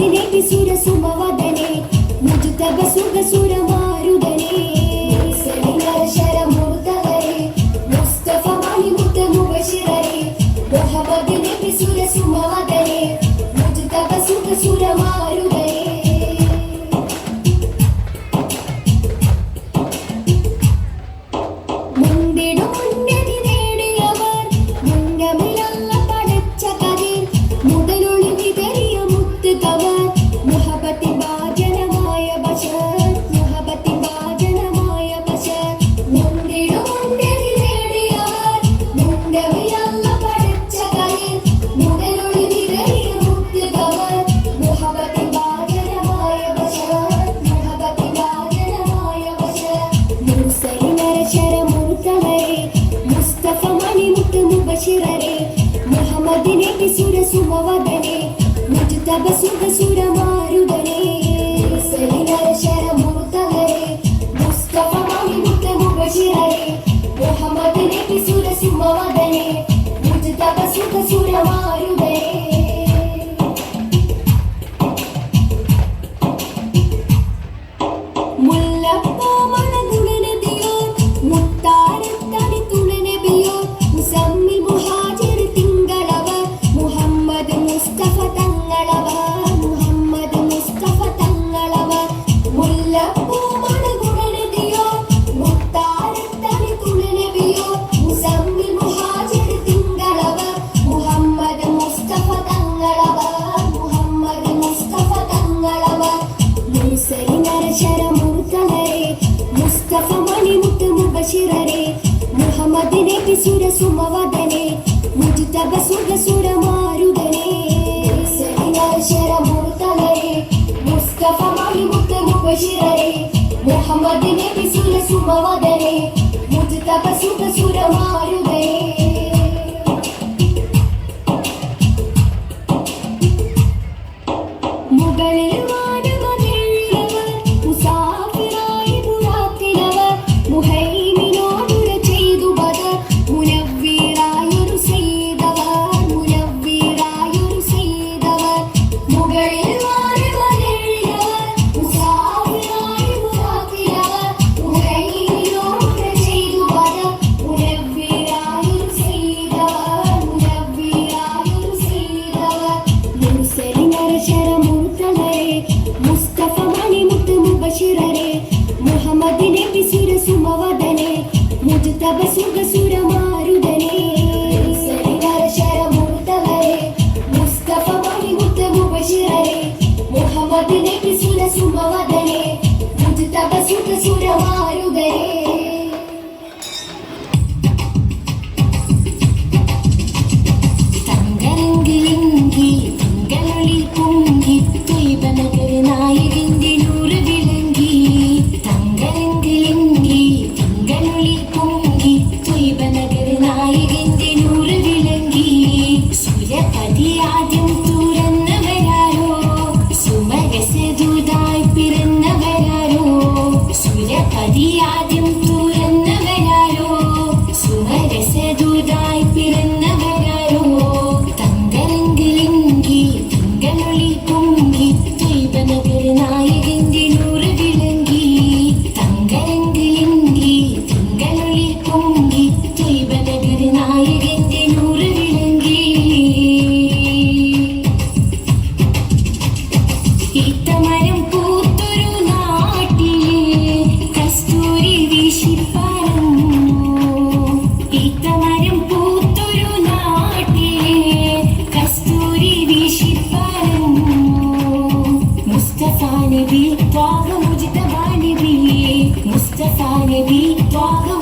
పతినేటి సుర సుమవదనే ముజుత బసుగ సుర మారుదనే. సలినర శర మురుతగరే ముస్తఫ మహిముత ముబషిరరే బహబదనేటి సుర సుమవదనే സുര സുമവദനെ നജു തപ സുര സുരമാരുടനെ ബഷിറരെ മുഹമ്മദ് നബി സുര സുമവദനെ മുജ്തബ സുര സുര മാരുദനെ സരിനശര മുർതലരെ മുസ്തഫ മണി മുത്ത മുബഷിറരെ മുഹമ്മദ് നബി സുര സുമവദനെ മുജ്തബ സുര സുര മാരുദനെ വദിനേതി സുരസുമവദനെ മുജുതവ സുഖസുരമാരുതനെ സരിവര ശരമൂർത്തവരെ Mustafa മണിമുത്ത മുബശിറരെ മുഹമ്മദിനേതി സുരസുമവദനെ മുജുതവ സുഖസുരമാരുതരെ തങ്കരങ്കിലിങ്കി die. design, maybe dog